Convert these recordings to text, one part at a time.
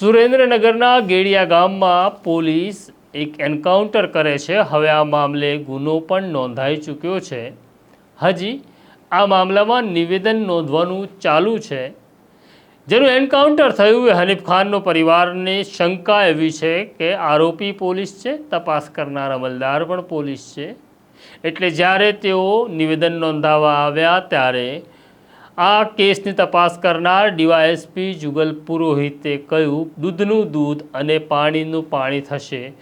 સુરેન્દ્રનગરના ગેડિયા ગામમાં પોલીસ એક એન્કાઉન્ટર કરે છે. હવે આ મામલે ગુનો પણ નોંધાઈ ચૂક્યો છે. હજી આ મામલામાં નિવેદન નોંધવાનું ચાલુ છે. જેનું એન્કાઉન્ટર થયું એ હનીફ ખાનનો પરિવારને શંકા એવી છે કે આરોપી પોલીસ છે, તપાસ કરનાર અમલદાર પણ પોલીસ છે. એટલે જ્યારે તેઓ નિવેદન નોંધાવવા આવ્યા ત્યારે આ કેસની તપાસ કરનાર ડીવાયએસપી જુગલ પુરોહિતે કહ્યું, દૂધનું દૂધ અને પાણીનું પાણી થશે.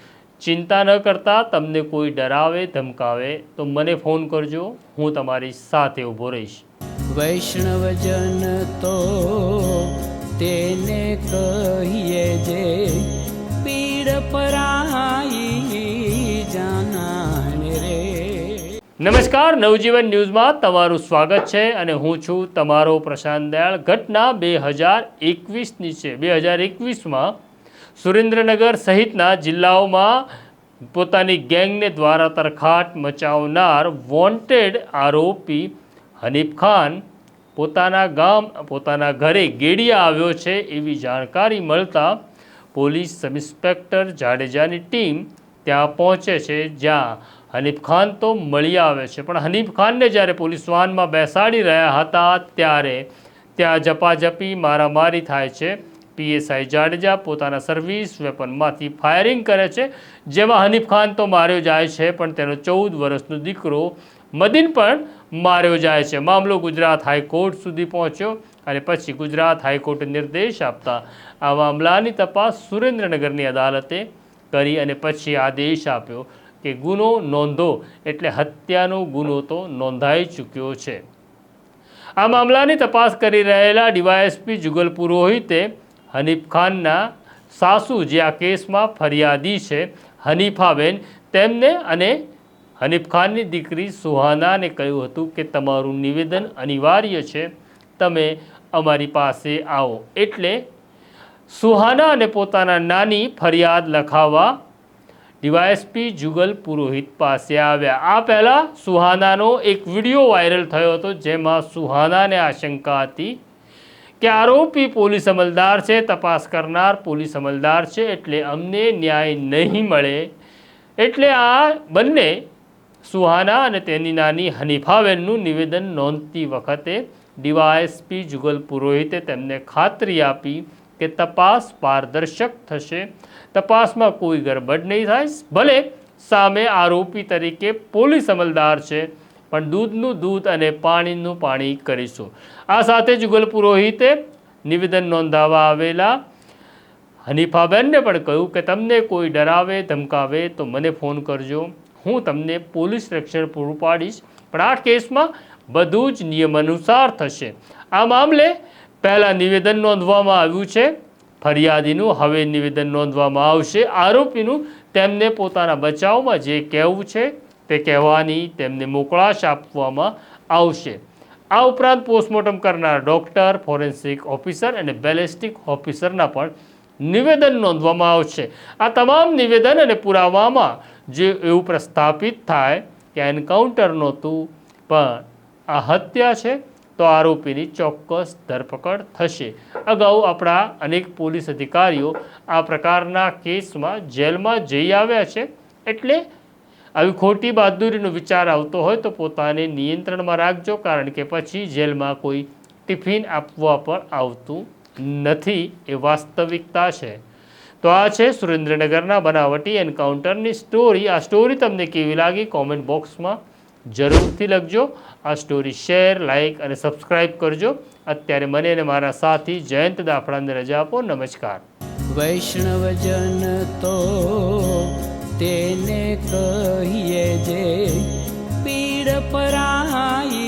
ચિંતા ન કરતા તમને કોઈ ડરાવે, ધમકાવે, તો મને ફોન કરજો. હું તમારી સાથે ઊભો રહીશ. વૈષ્ણવજન નમસ્કાર, નવજીવન ન્યૂઝમાં તમારું સ્વાગત છે અને હું છું તમારો પ્રશાંત દયાળ. ઘટના બે હજાર એકવીસની છે બે હજાર એકવીસમાં સુરેન્દ્રનગર સહિતના જિલ્લાઓમાં પોતાની ગેંગને દ્વારા તરખાટ મચાવનાર વોન્ટેડ આરોપી હનીફ ખાન પોતાના ગામ, પોતાના ઘરે ગેડિયા આવ્યો છે એવી જાણકારી મળતા પોલીસ સબ ઇન્સ્પેક્ટર જાડેજાની ટીમ ત્યાં પહોંચે છે. જ્યાં હનીફ ખાન તો મળી આવે છે. પણ હનીફ ખાનને જ્યારે પોલીસ વાનમાં બેસાડી રહ્યા હતા ત્યારે ત્યાં ઝપાઝપી મારામારી થાય છે. પીએસઆઈ જાડેજા પોતાના સર્વિસ વેપનમાંથી ફાયરિંગ કરે છે. જેમાં હનીફ ખાન તો માર્યો જાય છે, પણ તેનો ચૌદ વર્ષનો દીકરો મદીન પણ માર્યો જાય છે. મામલો ગુજરાત હાઈકોર્ટ સુધી પહોંચ્યો અને પછી ગુજરાત હાઈકોર્ટે નિર્દેશ આપતા આ મામલાની તપાસ સુરેન્દ્રનગરની અદાલતે કરી અને પછી આદેશ આપ્યો. કે ગુનો નોંધો એટલે હત્યાનો ગુનો તો નોંધાઈ ચૂક્યો છે. આ મામલાની તપાસ કરી રહેલા ડીવાયએસપી જુગલ પુરોહિતે હનીફ ખાનના સાસુ જે આ કેસમાં ફરિયાદી છે, હનીફાબેન, તેમને અને હનીફ ખાનની દીકરી સુહાનાને કહ્યું હતું કે તમારું નિવેદન અનિવાર્ય છે, તમે અમારી પાસે આવો. એટલે સુહાના અને પોતાના નાની ફરિયાદ લખાવવા ડીવાયએસપી જુગલ પુરોહિત પાસે આવ્યા. આ પહેલાં સુહાનાનો એક વીડિયો વાયરલ થયો હતો, જેમાં સુહાનાને આશંકા હતી કે આરોપી પોલીસ અમલદાર છે, તપાસ કરનાર પોલીસ અમલદાર છે, એટલે અમને ન્યાય નહીં મળે. એટલે આ બંને, સુહાના અને તેની નાની હનીફાબેનનું નિવેદન નોંધતી વખતે ડીવાયએસપી જુગલ પુરોહિતે તેમને ખાતરી આપી કે તપાસ પારદર્શક થશે તપાસમાં કોઈ ગરબડ નહીં થાય. ભલે સામે આરોપી તરીકે પોલીસ અમલદાર છે, પણ દૂધનું દૂધ અને પાણીનું પાણી કરીશું. આ સાથે જુગલ પુરોહિતે નિવેદન નોંધાવવા આવેલા હનીફાબેનને પણ કહ્યું કે, તમને કોઈ ડરાવે, ધમકાવે તો મને ફોન કરજો. હું તમને પોલીસ રક્ષણ પૂરું પાડીશ, પણ આ કેસમાં બધું જ નિયમ અનુસાર થશે. આ મામલે પહેલાં નિવેદન નોંધવામાં આવ્યું છે ફરિયાદીનું હવે નિવેદન નોંધવામાં આવશે. આરોપીનું તેમને પોતાના બચાવમાં જે કહેવું છે તે કહેવાની તેમને મોકળાશ આપવામાં આવશે. આ ઉપરાંત પોસ્ટમોર્ટમ કરનાર ડૉક્ટર, ફોરેન્સિક ઓફિસર અને બેલેસ્ટિક ઓફિસરના પણ નિવેદન નોંધવામાં આવશે. આ તમામ નિવેદન અને પુરાવામાં જે એવું પ્રસ્થાપિત થાય કે એન્કાઉન્ટર નહોતું, પણ આ હત્યા છે. તો આરોપીની ચોક્કસ ધરપકડ થશે. અગાઉ આપણા અનેક પોલીસ અધિકારીઓ આ પ્રકારના કેસમાં જેલમાં જઈ આવ્યા છે. એટલે આવી ખોટી બહાદુરીનો વિચાર આવતો હોય તો પોતાને નિયંત્રણમાં રાખજો, કારણ કે પછી જેલમાં કોઈ ટિફિન આપવા પર આવતું નથી એ વાસ્તવિકતા છે. તો આ છે સુરેન્દ્રનગરના બનાવટી એન્કાઉન્ટરની સ્ટોરી. આ સ્ટોરી તમને કેવી લાગી? કોમેન્ટ બોક્સમાં જરૂરથી લખજો. આ સ્ટોરી શેર લાઇક અને સબસ્ક્રાઇબ કરજો. અત્યારે મને અને મારા સાથી જયંત દાફડાને રજા આપો. નમસ્કાર. વૈષ્ણવજન તો તેને કહીએ જે પીડ પરાઈ